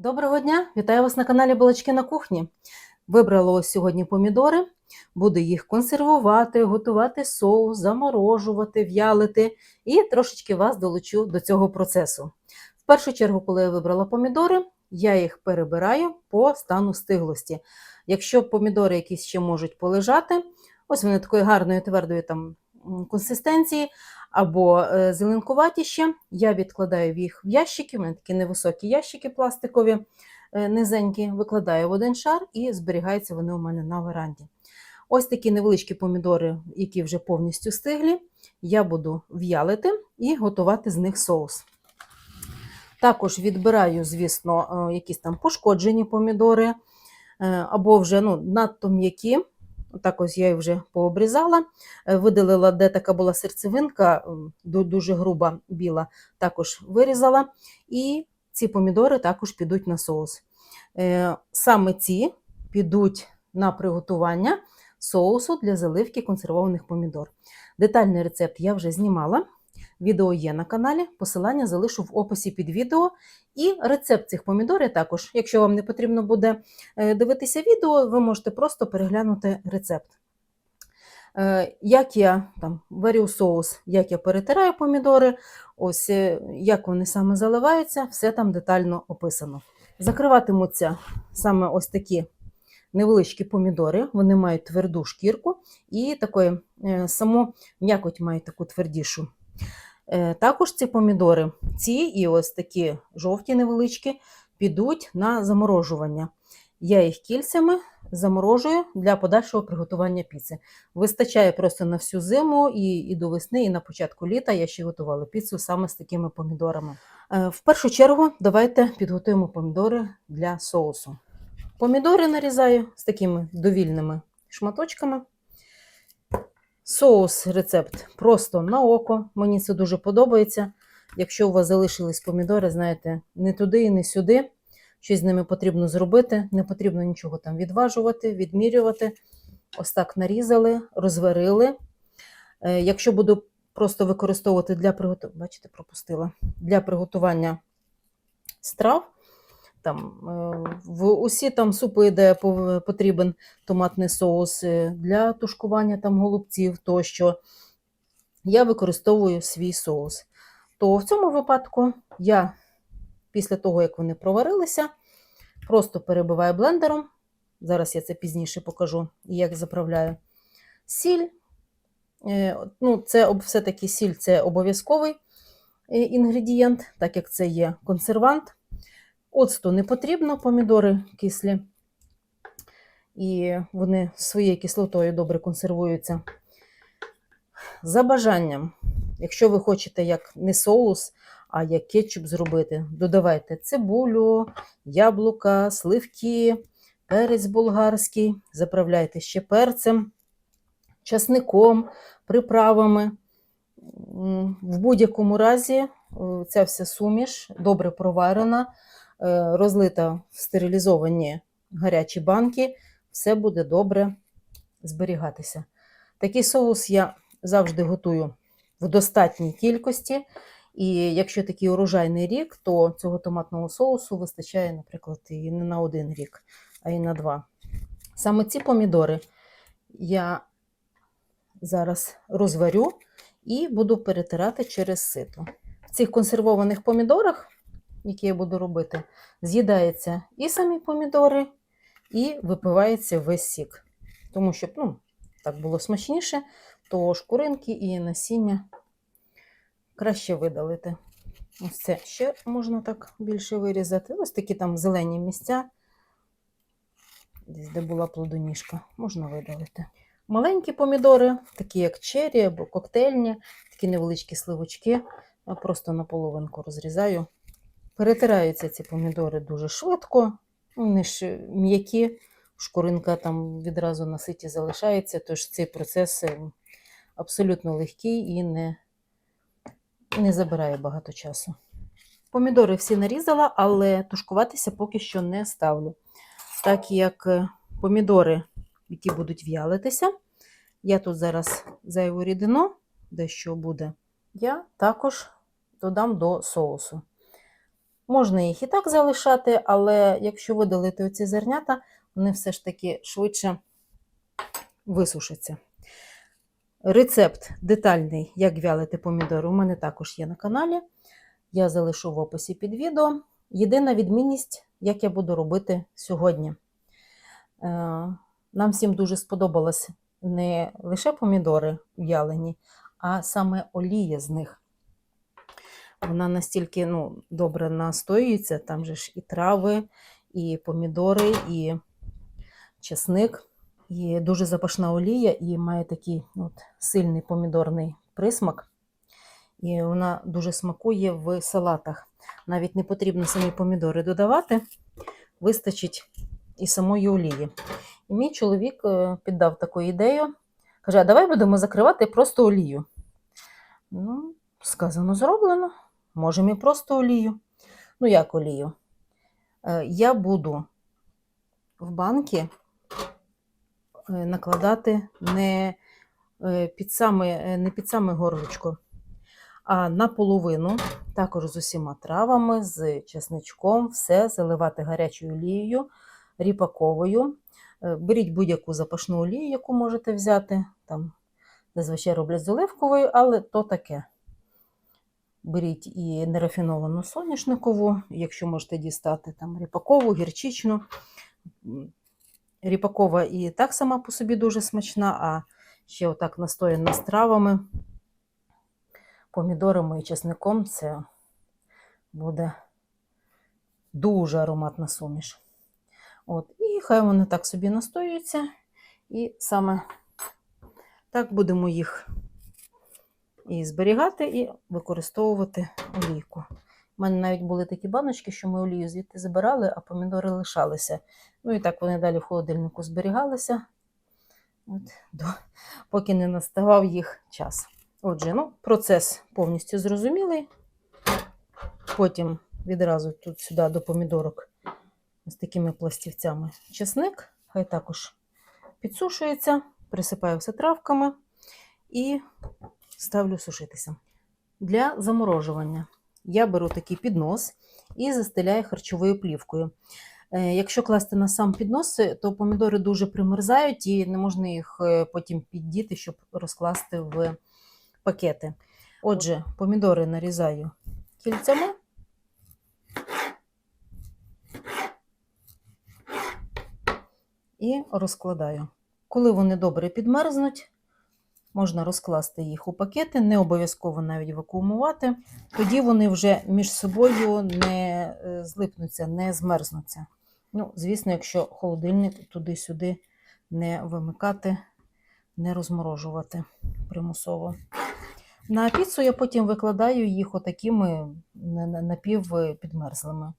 Доброго дня! Вітаю вас на каналі Балачки на кухні. Вибрала ось сьогодні помідори, буду їх консервувати, готувати соус, заморожувати, в'ялити і трошечки вас долучу до цього процесу. В першу чергу, коли я вибрала помідори, я їх перебираю по стану стиглості. Якщо помідори якісь ще можуть полежати, ось вони такої гарної твердої там консистенції, або е, зеленкуваті ще. Я відкладаю їх в ящики, у мене такі невисокі ящики пластикові, е, низенькі, викладаю в один шар і зберігаються вони у мене на веранді. Ось такі невеличкі помідори, які вже повністю стиглі, я буду в'ялити і готувати з них соус. Також відбираю, звісно, е, якісь там пошкоджені помідори, або вже ну, надто м'які. Так ось я її вже пообрізала, е, видалила, де така була серцевинка, дуже груба біла, також вирізала. І ці помідори також підуть на соус. Е, Саме ці підуть на приготування соусу для заливки консервованих помідор. Детальний рецепт я вже знімала. Відео є на каналі, посилання залишу в описі під відео. І рецепт цих помідорів також, якщо вам не потрібно буде е, дивитися відео, ви можете просто переглянути рецепт. Е, Як я там варю соус, як я перетираю помідори, ось е, як вони саме заливаються, все там детально описано. Закриватимуться саме ось такі невеличкі помідори, вони мають тверду шкірку і такої саму м'якоть мають таку твердішу. Е, Також ці помідори, ці і ось такі жовті невеличкі, підуть на заморожування. Я їх кільцями заморожую для подальшого приготування піци. Вистачає просто на всю зиму і, і до весни, і на початку літа я ще готувала піцу саме з такими помідорами. Е, В першу чергу давайте підготуємо помідори для соусу. Помідори нарізаю з такими довільними шматочками. Соус рецепт просто на око. Мені це дуже подобається. Якщо у вас залишились помідори, знаєте, не туди і не сюди. Щось з ними потрібно зробити. Не потрібно нічого там відважувати, відмірювати. Ось так нарізали, розварили. Е, Якщо буду просто використовувати для приготування, бачите, пропустила, для приготування страв, там, е, в усі там супи, де потрібен томатний соус е, для тушкування там голубців тощо, я використовую свій соус. То в цьому випадку я після того, як вони проварилися, просто перебиваю блендером. Зараз я це пізніше покажу, як заправляю. Сіль. Е, Ну, це все-таки сіль це обов'язковий інгредієнт, так як це є консервант. Оцту не потрібно, помідори кислі. І вони своєю кислотою добре консервуються. За бажанням, якщо ви хочете як не соус, а як кетчуп зробити, додавайте цибулю, яблука, сливки, перець болгарський, заправляйте ще перцем, часником, приправами. В будь-якому разі е, ця вся суміш добре проварена, розлита в стерилізовані гарячі банки, все буде добре зберігатися. Такий соус я завжди готую в достатній кількості. І якщо такий урожайний рік, то цього томатного соусу вистачає, наприклад, і не на один рік, а й на два. Саме ці помідори я зараз розварю і буду перетирати через сито. В цих консервованих помідорах, які я буду робити, з'їдаються і самі помідори, і випивається весь сік. Тому що ну, так було смачніше, то шкуринки і насіння краще видалити. Ось це ще можна так більше вирізати. Ось такі там зелені місця, десь де була плодоніжка, можна видалити. Маленькі помідори, такі як чері або коктейльні, такі невеличкі сливочки, я просто на половинку розрізаю. Перетираються ці помідори дуже швидко, вони ж м'які, шкуринка там відразу на ситі залишається, тож цей процес е, абсолютно легкий і не, не забирає багато часу. Помідори всі нарізала, але тушкуватися поки що не ставлю. Так як е, помідори, які будуть в'ялитися, я тут зараз зайву рідину, дещо буде, я також додам до соусу. Можна їх і так залишати, але якщо видалити оці зернята, вони все ж таки швидше висушаться. Рецепт детальний, як вялити помідори, у мене також є на каналі. Я залишу в описі під відео. Єдина відмінність, як я буду робити сьогодні. Е, Нам всім дуже сподобалось не лише помідори в'ялені, а саме олія з них. Вона настільки ну, добре настоюється, там же ж і трави, і помідори, і чесник, і дуже запашна олія, і має такий от, сильний помідорний присмак. І вона дуже смакує в салатах. Навіть не потрібно самі помідори додавати, вистачить і самої олії. І мій чоловік е, піддав таку ідею. Каже, а давай будемо закривати просто олію. Ну, сказано, зроблено. Можемо і просто олію. Ну, як олію? Е, Я буду в банки е, накладати не е, під саме, не під саме горлечко, а наполовину, також з усіма травами, з чесничком, все заливати гарячою олією, ріпаковою. Беріть будь-яку запашну олію, яку можете взяти. Там зазвичай роблять з оливковою, але то таке. Беріть і нерафіновану соняшникову, якщо можете дістати там ріпакову, гірчичну. Ріпакова і так сама по собі дуже смачна, а ще отак настояна з травами, помідорами і чесником це буде дуже ароматна суміш. От, і хай вони так собі настоюються. І саме так будемо їх і зберігати, і використовувати олійку. У мене навіть були такі баночки, що ми олію звідти забирали, а помідори лишалися. Ну і так вони далі в холодильнику зберігалися, От, до, поки не наставав їх час. Отже, ну, процес повністю зрозумілий. Потім відразу тут сюди до помідорок з такими пластівцями чесник. Хай також підсушується, присипаю все травками і ставлю сушитися. Для заморожування я беру такий піднос і застеляю харчовою плівкою. Е, Якщо класти на сам піднос, то помідори дуже примерзають і не можна їх е, потім піддіти, щоб розкласти в пакети. Отже, помідори нарізаю кільцями. І розкладаю. Коли вони добре підмерзнуть, можна розкласти їх у пакети, не обов'язково навіть вакуумувати. Тоді вони вже між собою не е, злипнуться, не змерзнуться. Ну, звісно, якщо холодильник туди-сюди не вимикати, не розморожувати примусово. На піцу я потім викладаю їх отакими на- на- напівпідмерзлими.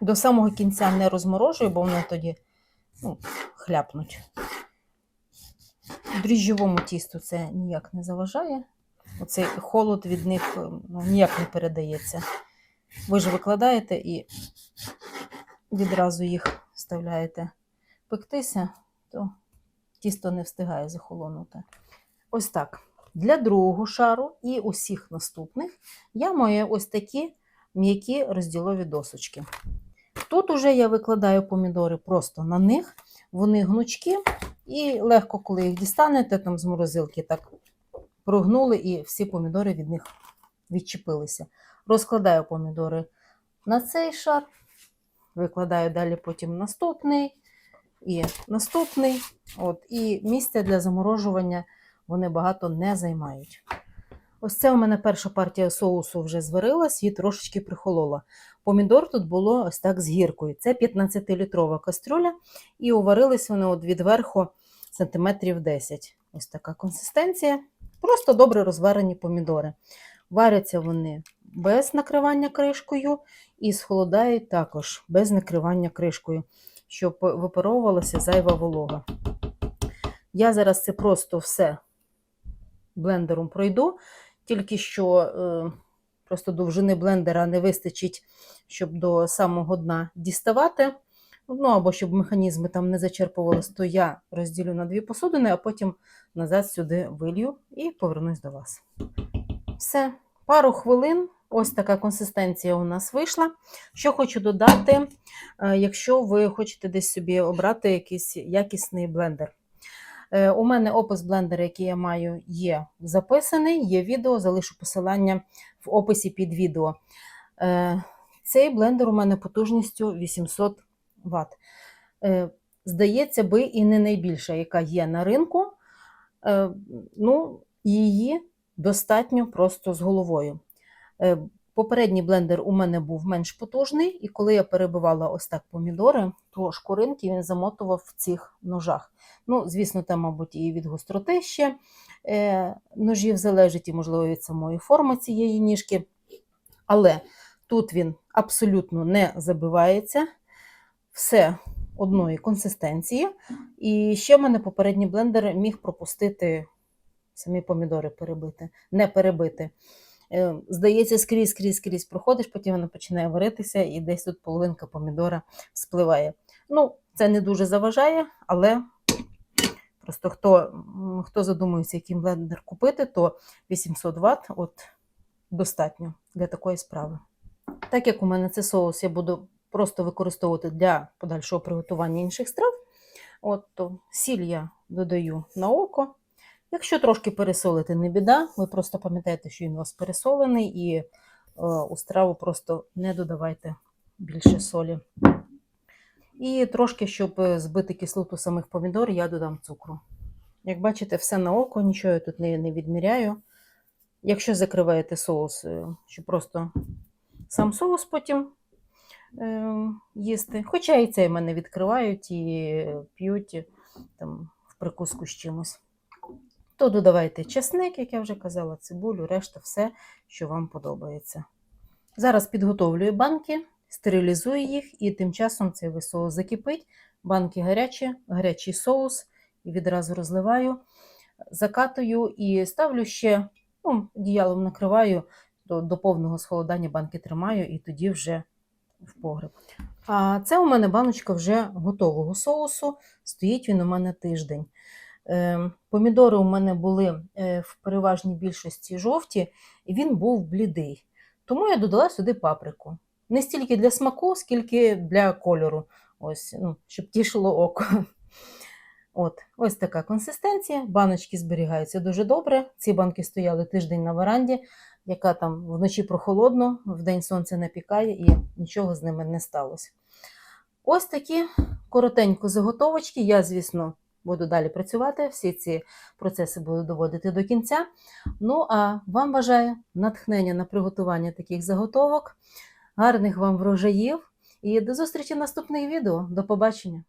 До самого кінця не розморожую, бо вони тоді ну, хляпнуть. Дріжджовому тісту це ніяк не заважає. Оцей холод від них е, ну, ніяк не передається. Ви ж викладаєте і відразу їх вставляєте пектися, то тісто не встигає захолонути. Ось так. Для другого шару і усіх наступних я маю ось такі м'які розділові досочки. Тут уже я викладаю помідори просто на них, вони гнучкі, і легко, коли їх дістанете там з морозилки, так прогнули, і всі помідори від них відчепилися. Розкладаю помідори на цей шар, викладаю далі потім наступний і наступний. От, і місця для заморожування вони багато не займають. Ось це у мене перша партія соусу вже зварилась і трошечки прихолола. Помідор тут було ось так з гіркою. Це 15-літрова кастрюля, і уварились вони от від верху сантиметрів 10. Ось така консистенція. Просто добре розварені помідори. Варяться вони без накривання кришкою і схолодають також без накривання кришкою, щоб випаровувалася зайва волога. Я зараз це просто все блендером пройду, тільки що е, просто довжини блендера не вистачить, щоб до самого дна діставати. Ну, або щоб механізми там не зачерпувалися, то я розділю на дві посудини, а потім назад сюди вилью і повернусь до вас. Все, пару хвилин Ось така консистенція у нас вийшла. Що хочу додати, е, якщо ви хочете десь собі обрати якийсь якісний блендер. Е, У мене опис блендера, який я маю, є записаний, є відео, залишу посилання в описі під відео. Е, Цей блендер у мене потужністю 800 Вт. Е, Здається би, і не найбільша, яка є на ринку. Ну, її достатньо просто з головою. Попередній блендер у мене був менш потужний, і коли я перебивала ось так помідори, то шкуринки він замотував в цих ножах. Ну, звісно, там, мабуть, і від гостроти ще е, ножів залежить, і, можливо, від самої форми цієї ніжки. Але тут він абсолютно не забивається, все одної консистенції. І ще в мене попередній блендер міг пропустити самі помідори перебити, не перебити. Е, Здається, скрізь, скрізь, скрізь проходиш, потім вона починає варитися, і десь тут половинка помідора спливає. Ну, це не дуже заважає, але просто хто, хто задумується, який блендер купити, то 800 Вт от, достатньо для такої справи. Так як у мене це соус, я буду просто використовувати для подальшого приготування інших страв. От, то сіль я додаю на око. Якщо трошки пересолити, не біда. Ви просто пам'ятаєте, що він у вас пересолений, і е, у страву просто не додавайте більше солі. І трошки, щоб е, збити кислоту самих помідор, я додам цукру. Як бачите, все на око, нічого я тут не, не відміряю. Якщо закриваєте соус, е, щоб просто сам соус потім е, їсти. Хоча і цей мене відкривають і п'ють там, в прикуску з чимось. То додавайте чесник, як я вже казала, цибулю, решта все, що вам подобається. Зараз підготовлюю банки, стерилізую їх, і тим часом цей соус закипить. Банки гарячі, гарячий соус, і відразу розливаю, закатую і ставлю ще, ну, одіялом накриваю до, до повного схолодання банки тримаю, і тоді вже в погреб. А це у мене баночка вже готового соусу. Стоїть він у мене тиждень. Е, Помідори у мене були е, в переважній більшості жовті, і він був блідий. Тому я додала сюди паприку. Не стільки для смаку, скільки для кольору, ось, ну, щоб тішило око. От, ось така консистенція. Баночки зберігаються дуже добре. Ці банки стояли тиждень на веранді, яка там вночі прохолодно, вдень сонце напікає і нічого з ними не сталося. Ось такі коротенько заготовочки. Я, звісно, буду далі працювати, всі ці процеси буду доводити до кінця. Ну, а вам бажаю натхнення на приготування таких заготовок, гарних вам врожаїв і до зустрічі в наступних відео. До побачення!